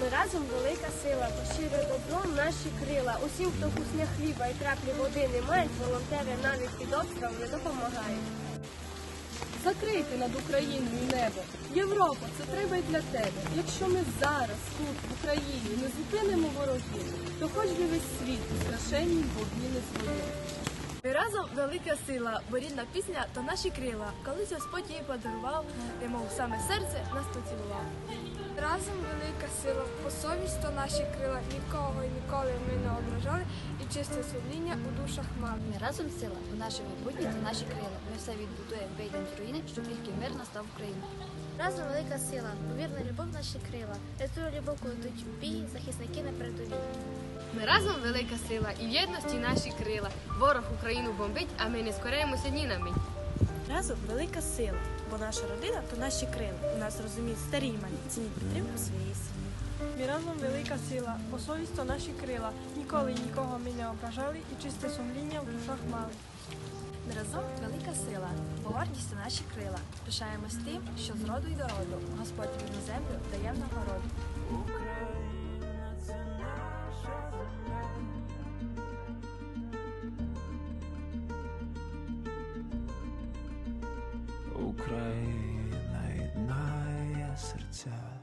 Ми разом велика сила, поширює добро наші крила. Усім, хто кусня хліба і краплі води не мають, волонтери навіть під обстрілами допомагають. Закрийте над Україною небо. Європа, це треба й для тебе. Якщо ми зараз, тут, в Україні, не зупинимо ворогів, то хоч би весь світ у страшенній вогні не згорів. Ми разом велика сила, бо рідна пісня то наші крила. Колись Господь її подарував, немов саме серце нас поцілував. Разом велика сила, по совість то наші крила, нікого і ніколи чисте сумління у душах мали. Ми разом сила, у наше майбутнє це наші крила. Ми все відбудуємо, вийдемо з руїни, щоб тільки мир настав в. Разом велика сила, повірна любов наші крила. Рятує любов, коли йдуть в бій, захисники на передовій. Ми разом велика сила і в єдності наші крила. Ворог Україну бомбить, а ми не скоряємося ні на мить. Разом велика сила, бо наша родина то наші крила. У нас розуміють старі й малі, ціні підтримку своєї сім'ї. Ми разом велика сила, бо совість то наші крила. Ніколи нікого ми не ображали і чисте сумління в душах мали. Ми разом велика сила, бо гордість наші крила. Пишаємось тим, що з роду й до роду Господь рідну землю дає в нагороду. Україна єднає серця.